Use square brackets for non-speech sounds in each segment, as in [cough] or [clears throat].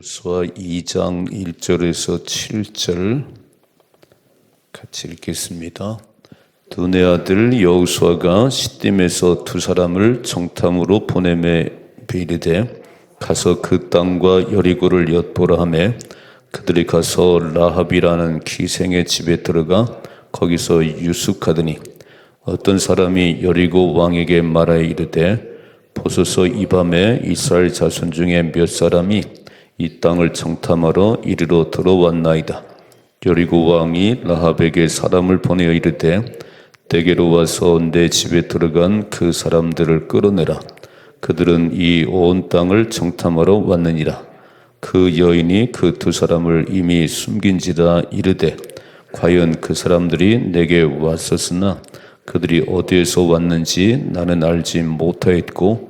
여호수아 2장 1절에서 7절 같이 읽겠습니다. 두네 아들 여호수아가 시딤에서 두 사람을 정탐으로 보내매 베이르되 가서 그 땅과 여리고를 엿보라 하매 그들이 가서 라합이라는 기생의 집에 들어가 거기서 유숙하더니 어떤 사람이 여리고 왕에게 말하여 이르되 보소서 이 밤에 이스라엘 자손 중에 몇 사람이 이 땅을 정탐하러 이리로 들어왔나이다. 여리고 왕이 라합에게 사람을 보내어 이르되 내게로 와서 내 집에 들어간 그 사람들을 끌어내라. 그들은 이 온 땅을 정탐하러 왔느니라. 그 여인이 그 두 사람을 이미 숨긴지라 이르되 과연 그 사람들이 내게 왔었으나 그들이 어디에서 왔는지 나는 알지 못하였고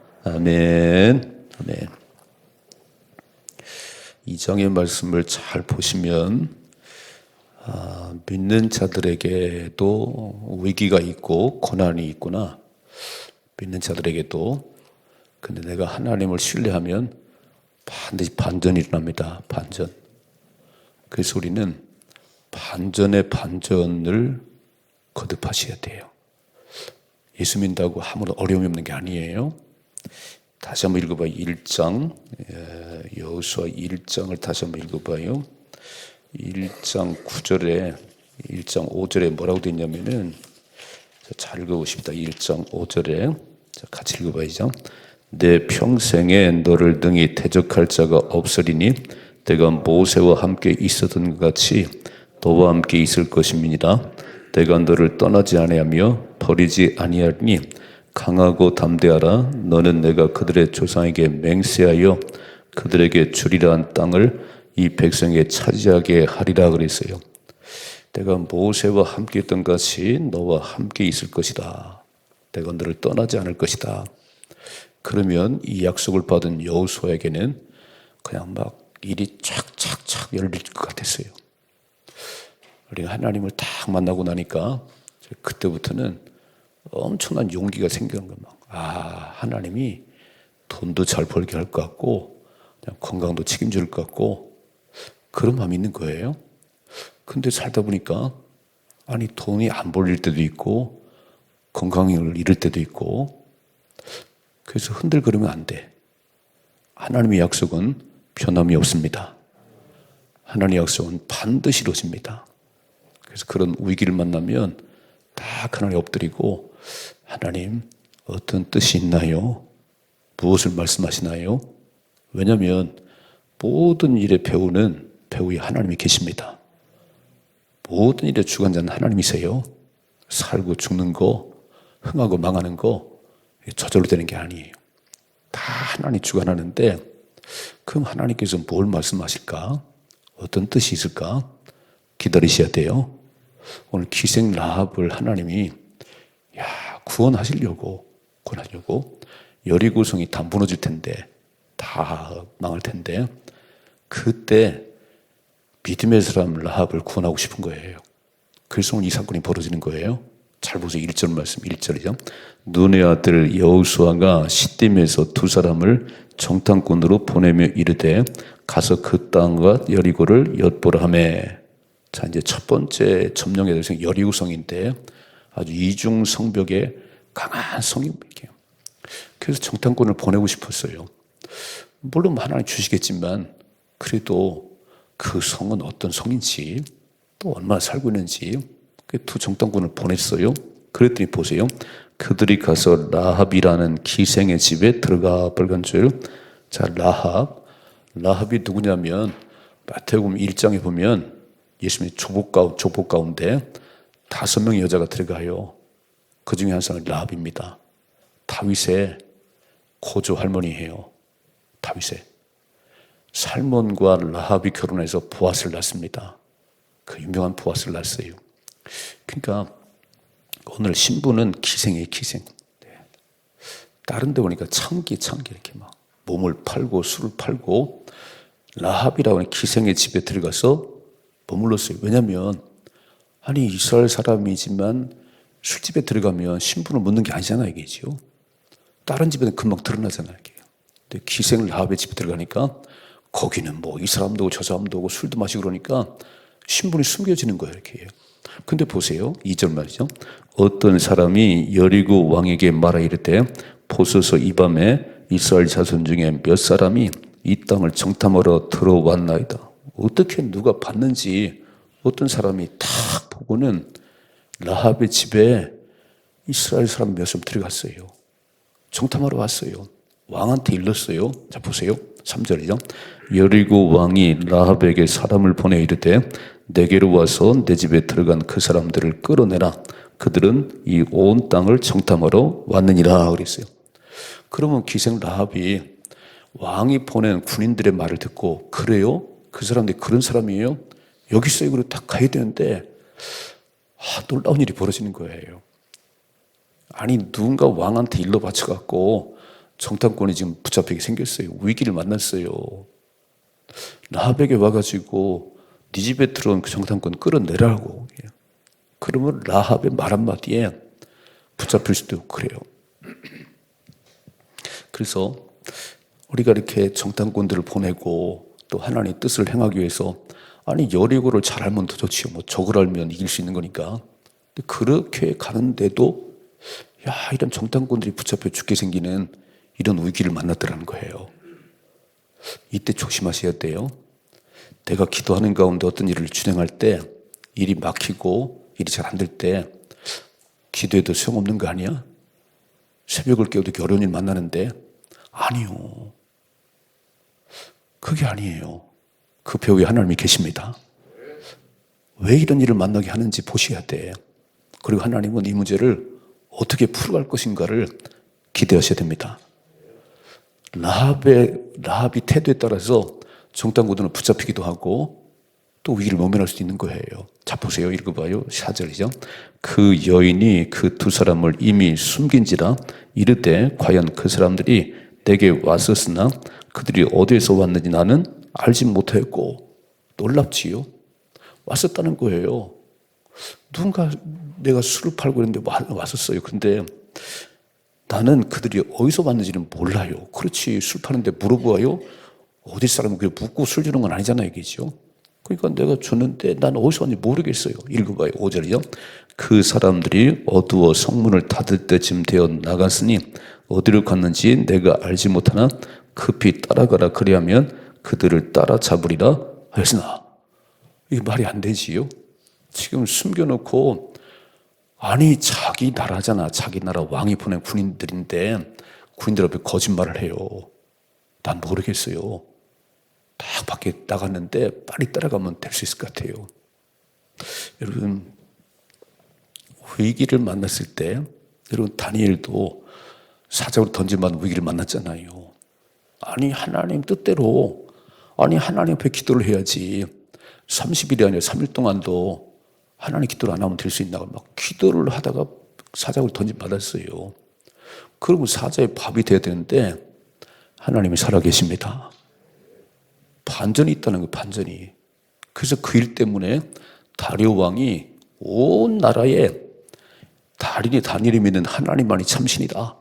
아멘. 아멘. 이 장의 말씀을 잘 보시면 아, 믿는 자들에게도 위기가 있고 고난이 있구나. 믿는 자들에게도 근데 내가 하나님을 신뢰하면 반드시 반전이 일어납니다. 반전. 그래서 우리는 반전의 반전을 거듭하셔야 돼요. 예수 믿는다고 아무런 어려움이 없는 게 아니에요. 다시 한번 읽어봐요. 1장, 여호수아 1장을 다시 한번 읽어봐요. 1장 9절에, 1장 5절에 뭐라고 되어 있냐면은, 잘 읽어보십니다. 1장 5절에. 같이 읽어봐야죠. 내 평생에 너를 능히 대적할 자가 없으리니, 내가 모세와 함께 있었던 것 같이 너와 함께 있을 것입니다. 내가 너를 떠나지 아니하며 버리지 아니하니 강하고 담대하라. 너는 내가 그들의 조상에게 맹세하여 그들에게 주리라 한 땅을 이 백성에 차지하게 하리라 그랬어요. 내가 모세와 함께 있던 같이 너와 함께 있을 것이다. 내가 너를 떠나지 않을 것이다. 그러면 이 약속을 받은 여호수아에게는 그냥 막 일이 착착착 열릴 것 같았어요. 우리가 하나님을 딱 만나고 나니까 그때부터는 엄청난 용기가 생기는 거예요. 아, 하나님이 돈도 잘 벌게 할 것 같고, 건강도 책임질 것 같고, 그런 마음이 있는 거예요. 근데 살다 보니까, 아니, 돈이 안 벌릴 때도 있고, 건강을 잃을 때도 있고, 그래서 흔들거리면 안 돼. 하나님의 약속은 변함이 없습니다. 하나님의 약속은 반드시 이루어집니다. 그래서 그런 위기를 만나면 다 하나님 엎드리고 하나님 어떤 뜻이 있나요? 무엇을 말씀하시나요? 왜냐하면 모든 일에 배우는 배우의 하나님이 계십니다. 모든 일의 주관자는 하나님이세요. 살고 죽는 거, 흥하고 망하는 거 저절로 되는 게 아니에요. 다 하나님 주관하는데 그럼 하나님께서 뭘 말씀하실까? 어떤 뜻이 있을까? 기다리셔야 돼요. 오늘 기생 라합을 하나님이 야 구원하시려고 구원하려고 여리고성이 다 무너질 텐데 다 망할 텐데 그때 믿음의 사람 라합을 구원하고 싶은 거예요. 그래서 오늘 이 사건이 벌어지는 거예요. 잘 보세요. 1절 말씀 1절이죠. 눈의 아들 여우수아가 시딤에서 두 사람을 정탐꾼으로 보내며 이르되 가서 그 땅과 여리고를 엿보라 하매 자, 이제 첫 번째 점령의 대상 여리우성인데 아주 이중 성벽에 강한 성입니다. 그래서 정탐꾼을 보내고 싶었어요. 물론 하나님 주시겠지만 그래도 그 성은 어떤 성인지 또 얼마나 살고 있는지 그두 정탐꾼을 보냈어요. 그랬더니 보세요. 그들이 가서 라합이라는 기생의 집에 들어가 빨간 줄. 자, 라합. 라합이 누구냐면 마태복음 1장에 보면 가, 조복 가운데 다섯 명의 여자가 들어가요. 그 중에 한 사람은 라합입니다. 다윗의 고조 할머니예요. 다윗의. 살몬과 라합이 결혼해서 보아스를 낳습니다. 그 유명한 보아스를 낳았어요. 그러니까 오늘 신부는 기생이에요, 기생. 네. 다른 데 보니까 창기, 창기 이렇게 막 몸을 팔고 술을 팔고 라합이라고 하는 기생의 집에 들어가서 머물렀어요. 왜냐하면 아니 이스라엘 사람이지만 술집에 들어가면 신분을 묻는 게 아니잖아요, 이게죠. 다른 집에는 금방 드러나잖아요, 이게. 근데 기생 라합의 집에 들어가니까 거기는 뭐 이 사람도 저 사람도 오고 술도 마시고 그러니까 신분이 숨겨지는 거예요, 이렇게. 근데 보세요. 2절 말이죠. 어떤 사람이 여리고 왕에게 말하 이르되 보소서 이 밤에 이스라엘 자손 중에 몇 사람이 이 땅을 정탐하러 들어왔나이다. 어떻게 누가 봤는지 어떤 사람이 탁 보고는 라합의 집에 이스라엘 사람 몇 사람 들어갔어요. 정탐하러 왔어요. 왕한테 일렀어요. 자 보세요. 3절이죠. 여리고 왕이 라합에게 사람을 보내 이르되 내게로 와서 내 집에 들어간 그 사람들을 끌어내라. 그들은 이 온 땅을 정탐하러 왔느니라 그랬어요. 그러면 기생 라합이 왕이 보낸 군인들의 말을 듣고 그래요? 그 사람들이 그런 사람이에요? 여기 있어요. 그리고 딱 가야 되는데 아, 놀라운 일이 벌어지는 거예요. 아니 누군가 왕한테 일러 바쳐갖고 정탐권이 지금 붙잡히게 생겼어요. 위기를 만났어요. 라합에게 와가지고 네 집에 들어온 그 정탐권 끌어내라고. 그러면 라합의 말 한마디에 붙잡힐 수도 있고 그래요. [clears throat] 그래서 우리가 이렇게 정탐꾼들을 보내고 또 하나님의 뜻을 행하기 위해서 아니 여리고를 잘 알면 더 좋지요. 뭐 적을 알면 이길 수 있는 거니까. 근데 그렇게 가는데도 야 이런 정탐꾼들이 붙잡혀 죽게 생기는 이런 위기를 만났더라는 거예요. 이때 조심하셔야 돼요. 내가 기도하는 가운데 어떤 일을 진행할 때 일이 막히고 일이 잘 안 될 때 기도해도 소용없는 거 아니야? 새벽을 깨워도 어려운 일 만나는데 아니요. 그게 아니에요. 그 배우에 하나님이 계십니다. 왜 이런 일을 만나게 하는지 보셔야 돼. 그리고 하나님은 이 문제를 어떻게 풀어갈 것인가를 기대하셔야 됩니다. 라합의, 라합이 태도에 따라서 정탐구들은 붙잡히기도 하고 또 위기를 모면할 수 있는 거예요. 자, 보세요. 읽어봐요. 사절이죠. 그 여인이 그 두 사람을 이미 숨긴지라 이르되 과연 그 사람들이 내게 왔었으나 그들이 어디에서 왔는지 나는 알지 못했고 놀랍지요. 왔었다는 거예요. 누군가 내가 술을 팔고 있는데 왔었어요. 근데 나는 그들이 어디서 왔는지는 몰라요. 그렇지. 술 파는데 물어보아요. 어디 사람은 그 묻고 술 주는 건 아니잖아요. 이게죠. 그러니까 내가 줬는데 난 어디서 왔는지 모르겠어요. 읽어봐요. 5절이요. 그 사람들이 어두워 성문을 닫을 때쯤 되어 나갔으니 어디로 갔는지 내가 알지 못하나 급히 따라가라 그리하면 그들을 따라 잡으리라 하였으나 이게 말이 안 되지요. 지금 숨겨놓고 아니 자기 나라잖아. 자기 나라 왕이 보낸 군인들인데 군인들 앞에 거짓말을 해요. 난 모르겠어요. 딱 밖에 나갔는데 빨리 따라가면 될 수 있을 것 같아요. 여러분 위기를 만났을 때 여러분 다니엘도 사자로 던질만 위기를 만났잖아요. 아니 하나님 뜻대로 아니 하나님 앞에 기도를 해야지 30일이 아니라 3일 동안도 하나님 기도를 안 하면 될 수 있나 막 기도를 하다가 사자를 던짐 받았어요. 그러면 사자의 밥이 돼야 되는데 하나님이 살아계십니다. 반전이 있다는 거예요, 반전이. 그래서 그 일 때문에 다리오 왕이 온 나라에 다리니 다니엘이 믿는 하나님만이 참신이다.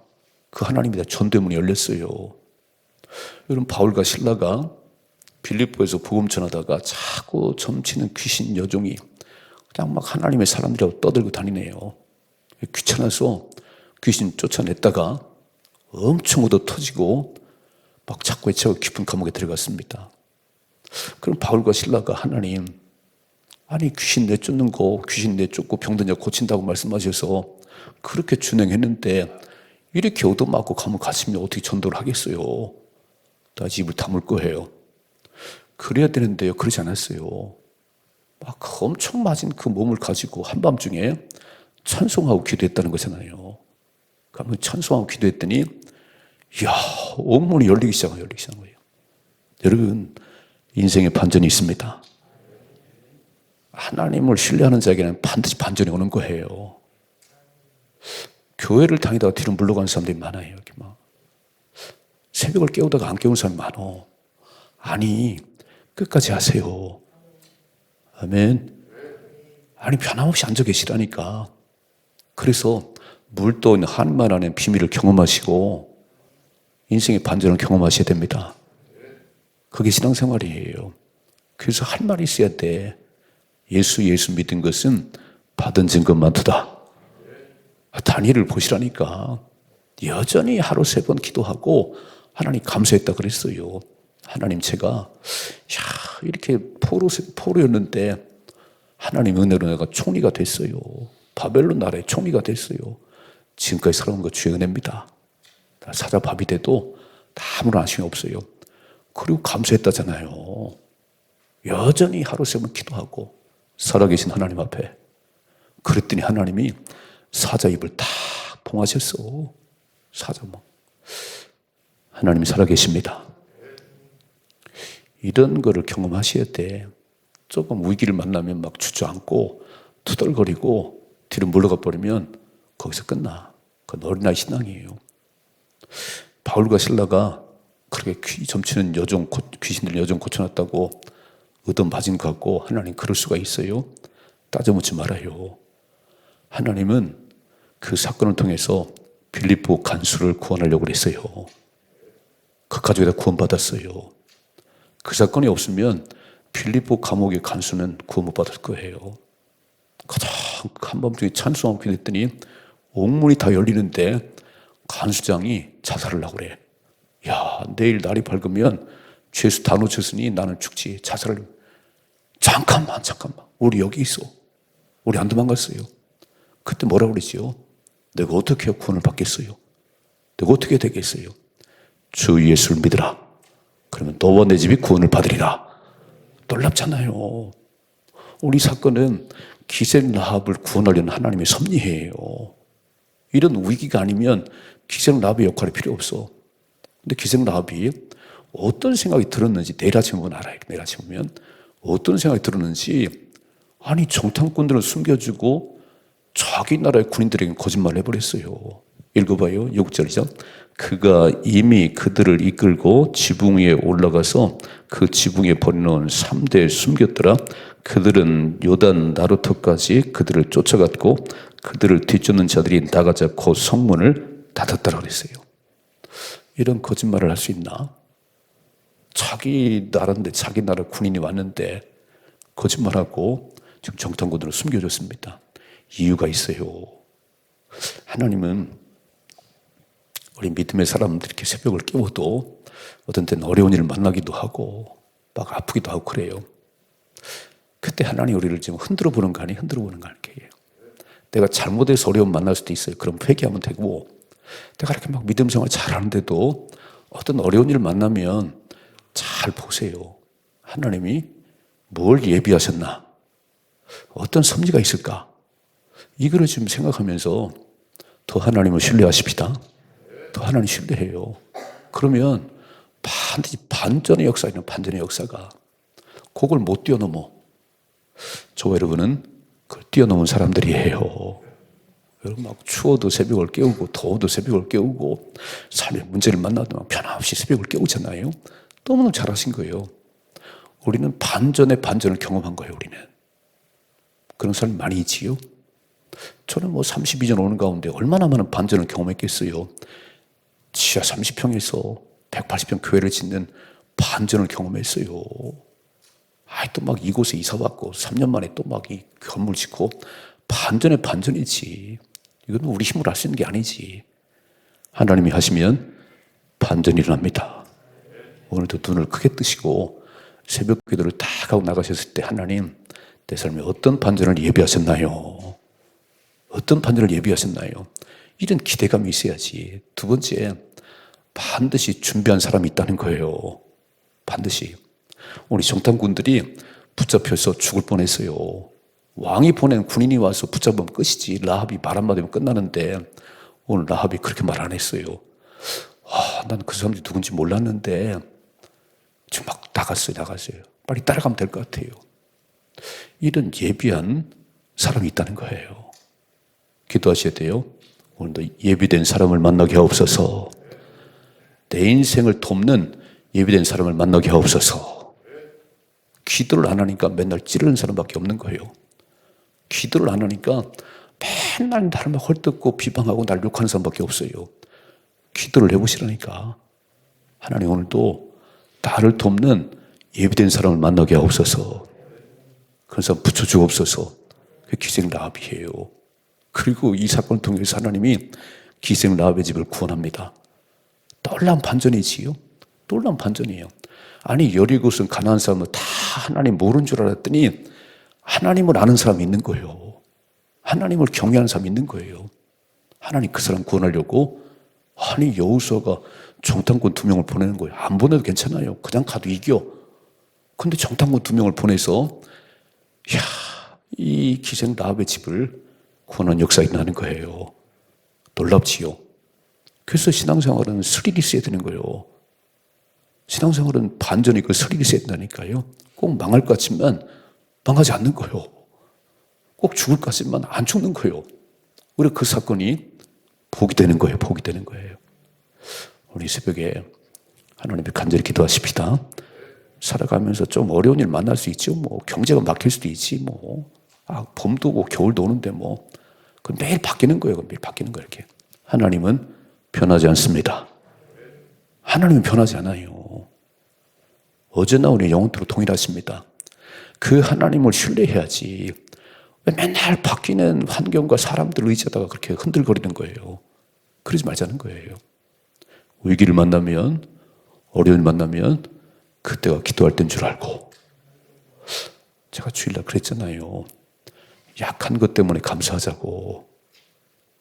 그 하나님이다. 전대문이 열렸어요. 여러분 바울과 신라가 빌립보에서 복음 전하다가 자꾸 점치는 귀신 여종이 그냥 막 하나님의 사람들하고 떠들고 다니네요. 귀찮아서 귀신 쫓아냈다가 엄청 얻어 터지고 막 자꾸 외쳐 깊은 감옥에 들어갔습니다. 그럼 바울과 신라가 하나님, 아니 귀신 내쫓는 거 귀신 내쫓고 병든 자 고친다고 말씀하셔서 그렇게 준행했는데 이렇게 얻어맞고 가면 가시면 어떻게 전도를 하겠어요? 다시 입을 다물 거예요. 그래야 되는데요. 그러지 않았어요. 막 엄청 맞은 그 몸을 가지고 한밤중에 찬송하고 기도했다는 거잖아요. 그러면 찬송하고 기도했더니, 이야, 온몸이 열리기 시작해요. 열리기 시작한 거예요. 여러분, 인생에 반전이 있습니다. 하나님을 신뢰하는 자에게는 반드시 반전이 오는 거예요. 교회를 다니다가 뒤로 물러가는 사람들이 많아요. 이렇게 막. 새벽을 깨우다가 안 깨우는 사람이 많어. 아니, 끝까지 하세요. 아멘. 아니, 변함없이 앉아 계시라니까. 그래서 물도 한만 안에 비밀을 경험하시고 인생의 반전을 경험하셔야 됩니다. 그게 신앙생활이에요. 그래서 할 말이 있어야 돼. 예수, 예수 믿은 것은 받은 증거만 두다. 다니엘을 보시라니까. 여전히 하루 세 번 기도하고 하나님 감사했다 그랬어요. 하나님 제가 야 이렇게 포로 포로였는데 하나님 은혜로 내가 총리가 됐어요. 바벨론 나라의 총리가 됐어요. 지금까지 살아온 거 주의 은혜입니다. 사자 밥이 돼도 아무런 아쉬움이 없어요. 그리고 감사했다잖아요. 여전히 하루 세번 기도하고 살아계신 하나님 앞에 그랬더니 하나님이 사자 입을 탁 봉하셨어. 사자 뭐. 하나님이 살아계십니다. 이런 거를 경험하셔야 돼. 조금 위기를 만나면 막 주저앉고 투덜거리고 뒤로 물러가 버리면 거기서 끝나. 그건 어린아이 신앙이에요. 바울과 신라가 그렇게 귀 점치는 여종, 귀신들 여종 고쳐놨다고 얻어 맞은 것 같고 하나님 그럴 수가 있어요? 따져 묻지 말아요. 하나님은 그 사건을 통해서 빌리포 간수를 구원하려고 그랬어요. 그 가족이 다 구원받았어요. 그 사건이 없으면 빌리포 감옥의 간수는 구원 못 받을 거예요. 가장 한밤중에 찬송하고 기도했더니 옥문이 다 열리는데 간수장이 자살을 하고 그래. 야, 내일 날이 밝으면 죄수 다 놓쳤으니 나는 죽지. 자살을. 잠깐만, 잠깐만. 우리 여기 있어. 우리 안 도망갔어요. 그때 뭐라 그랬지요? 내가 어떻게 구원을 받겠어요? 내가 어떻게 되겠어요? 주 예수를 믿으라. 그러면 너와 내 집이 구원을 받으리라. 놀랍잖아요. 우리 사건은 기생 라합을 구원하려는 하나님의 섭리예요. 이런 위기가 아니면 기생 라합의 역할이 필요 없어. 근데 기생 라합이 어떤 생각이 들었는지 내일 아침에 보면 알아요. 내일 아침에 보면 어떤 생각이 들었는지 아니 정탐꾼들을 숨겨주고 자기 나라의 군인들에게 거짓말을 해버렸어요. 읽어봐요. 6절이죠. 그가 이미 그들을 이끌고 지붕 위에 올라가서 그 지붕에 버려놓은 3대 숨겼더라. 그들은 요단 나루터까지 그들을 쫓아갔고 그들을 뒤쫓는 자들이 나가자 곧 성문을 닫았다라 그랬어요. 이런 거짓말을 할 수 있나? 자기 나라인데 자기 나라 군인이 왔는데 거짓말하고 지금 정탐꾼들을 숨겨줬습니다. 이유가 있어요. 하나님은 우리 믿음의 사람들 이렇게 새벽을 깨워도 어떤 때는 어려운 일을 만나기도 하고 막 아프기도 하고 그래요. 그때 하나님 우리를 지금 흔들어 보는 거 아니에요? 흔들어 보는 거 아니에요? 내가 잘못해서 어려움 만날 수도 있어요. 그럼 회개하면 되고 내가 이렇게 막 믿음 생활 잘하는데도 어떤 어려운 일을 만나면 잘 보세요. 하나님이 뭘 예비하셨나? 어떤 섭리가 있을까? 이거를 지금 생각하면서 더 하나님을 신뢰하십시다. 더 하나님 신뢰해요. 그러면 반드시 반전의 역사 있는 반전의 역사가 그걸 못 뛰어넘어. 저 여러분은 그걸 뛰어넘은 사람들이에요. 여러분 막 추워도 새벽을 깨우고 더워도 새벽을 깨우고 삶의 문제를 만나도 변함없이 새벽을 깨우잖아요. 너무너무 잘하신 거예요. 우리는 반전의 반전을 경험한 거예요, 우리는. 그런 사람 많이 있지요? 저는 뭐 32년 오는 가운데 얼마나 많은 반전을 경험했겠어요. 지하 30평에서 180평 교회를 짓는 반전을 경험했어요. 아이, 또 막 이곳에 이사 왔고, 3년 만에 또 막 이 건물 짓고, 반전의 반전이지. 이건 우리 힘으로 할 수 있는 게 아니지. 하나님이 하시면 반전이 일어납니다. 오늘도 눈을 크게 뜨시고, 새벽 기도를 다 하고 나가셨을 때 하나님, 내 삶에 어떤 반전을 예비하셨나요? 어떤 반전을 예비하셨나요? 이런 기대감이 있어야지. 두 번째, 반드시 준비한 사람이 있다는 거예요. 반드시. 우리 정탐군들이 붙잡혀서 죽을 뻔했어요. 왕이 보낸 군인이 와서 붙잡으면 끝이지. 라합이 말 한마디면 끝나는데 오늘 라합이 그렇게 말 안 했어요. 아, 난 그 사람들이 누군지 몰랐는데 지금 막 나갔어요, 나갔어요. 빨리 따라가면 될 것 같아요. 이런 예비한 사람이 있다는 거예요. 기도하셔야 돼요. 오늘도 예비된 사람을 만나게 하옵소서. 내 인생을 돕는 예비된 사람을 만나게 하옵소서. 기도를 안 하니까 맨날 찌르는 사람밖에 없는 거예요. 기도를 안 하니까 맨날 나를 막 헐뜯고 비방하고 날 욕하는 사람밖에 없어요. 기도를 해보시라니까. 하나님 오늘도 나를 돕는 예비된 사람을 만나게 하옵소서. 그런 사람 붙여주옵소서. 그 기생 라합이에요. 그리고 이 사건을 통해서 하나님이 기생 라합의 집을 구원합니다. 놀라운 반전이지요. 놀라운 반전이에요. 아니 여리고선 가난한 사람은 다 하나님 모르는 줄 알았더니 하나님을 아는 사람이 있는 거예요. 하나님을 경외하는 사람이 있는 거예요. 하나님 그 사람 구원하려고 아니 여우수아가 정탐꾼 두 명을 보내는 거예요. 안 보내도 괜찮아요. 그냥 가도 이겨. 근데 정탐꾼 두 명을 보내서 야, 이 기생 라합의 집을 구원한 역사가 나는 거예요. 놀랍지요. 그래서 신앙생활은 스릴이 있어야 되는 거예요. 신앙생활은 반전이 있고 스릴이 있어야 된다니까요. 꼭 망할 것 같지만 망하지 않는 거예요. 꼭 죽을 것 같지만 안 죽는 거예요. 우리 그 사건이 복이 되는 거예요. 복이 되는 거예요. 우리 새벽에 하나님께 간절히 기도하십시다. 살아가면서 좀 어려운 일 만날 수 있죠. 뭐 경제가 막힐 수도 있지. 뭐 아, 봄도 오고 겨울도 오는데 뭐 그 매일 바뀌는 거예요. 매일 바뀌는 거예요. 이렇게 하나님은 변하지 않습니다. 하나님은 변하지 않아요. 어제나 우리 영원토록 동일하십니다. 그 하나님을 신뢰해야지. 왜 맨날 바뀌는 환경과 사람들 의지하다가 그렇게 흔들거리는 거예요. 그러지 말자는 거예요. 위기를 만나면, 어려움을 만나면, 그때가 기도할 때인 줄 알고. 제가 주일날 그랬잖아요. 약한 것 때문에 감사하자고.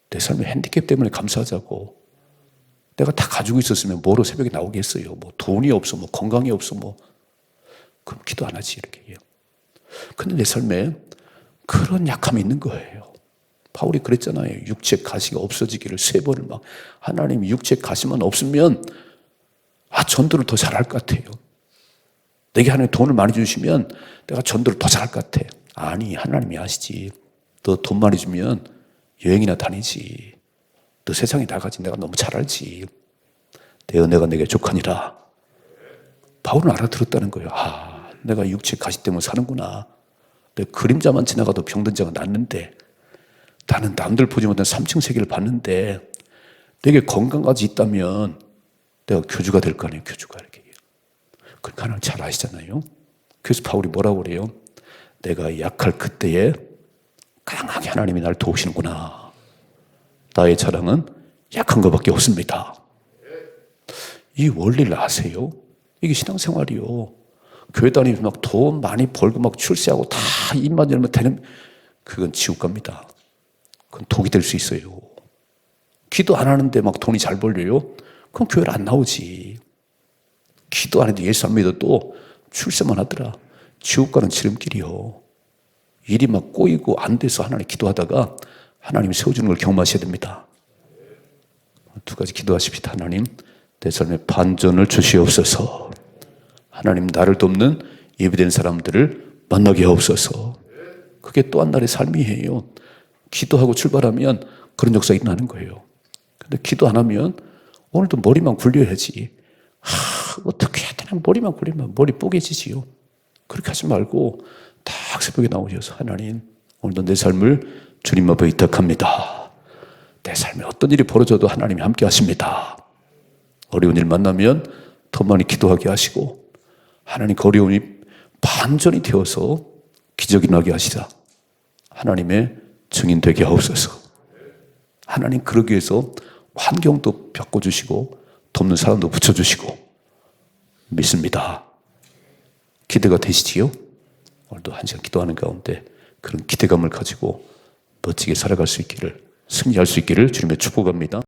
내 삶의 핸디캡 때문에 감사하자고. 내가 다 가지고 있었으면 뭐로 새벽에 나오겠어요. 뭐 돈이 없어, 뭐 건강이 없어, 뭐. 그럼 기도 안 하지, 이렇게. 근데 내 삶에 그런 약함이 있는 거예요. 바울이 그랬잖아요. 육체 가시가 없어지기를 세 번을 막 하나님 육체 가시만 없으면 아 전도를 더 잘할 것 같아요. 내게 하나님 돈을 많이 주시면 내가 전도를 더 잘할 것 같아. 아니 하나님이 아시지. 너 돈 많이 주면 여행이나 다니지. 너 세상에 나가지 내가 너무 잘 알지. 내 은혜가 내게 족하니라. 바울은 알아들었다는 거예요. 아, 내가 육체 가시 때문에 사는구나. 내 그림자만 지나가도 병든 자가 낫는데 나는 남들 보지 못한 3층 세계를 봤는데 내게 건강까지 있다면 내가 교주가 될 거 아니에요. 교주가 이렇게. 그러니까 하나님 잘 아시잖아요. 그래서 바울이 뭐라고 그래요? 내가 약할 그때에 강하게 하나님이 날 도우시는구나. 나의 자랑은 약한 것밖에 없습니다. 이 원리를 아세요? 이게 신앙생활이요. 교회 다니면서 막 돈 많이 벌고 막 출세하고 다 입만 열면 되는, 그건 지옥 갑니다. 그건 독이 될 수 있어요. 기도 안 하는데 막 돈이 잘 벌려요? 그럼 교회를 안 나오지. 기도 안 해도 예수 안 믿어도 출세만 하더라. 지옥 가는 지름길이요. 일이 막 꼬이고 안 돼서 하나님 기도하다가 하나님 세워주는 걸 경험하셔야 됩니다. 두 가지 기도하십시다. 하나님, 내 삶에 반전을 주시옵소서. 하나님, 나를 돕는 예비된 사람들을 만나게 하옵소서. 그게 또 한 날의 삶이에요. 기도하고 출발하면 그런 역사가 일어나는 거예요. 근데 기도 안 하면 오늘도 머리만 굴려야지. 하, 어떻게 해야 되나 머리만 굴리면 머리 뽀개지지요. 그렇게 하지 말고 딱 새벽에 나오셔서 하나님 오늘도 내 삶을 주님 앞에 위탁합니다. 내 삶에 어떤 일이 벌어져도 하나님이 함께 하십니다. 어려운 일 만나면 더 많이 기도하게 하시고 하나님 그 어려움이 반전이 되어서 기적이 나게 하시자. 하나님의 증인 되게 하옵소서. 하나님 그러기 위해서 환경도 바꿔주시고 돕는 사람도 붙여주시고 믿습니다. 기대가 되시지요? 오늘도 한 시간 기도하는 가운데 그런 기대감을 가지고 멋지게 살아갈 수 있기를 승리할 수 있기를 주님의 축복합니다.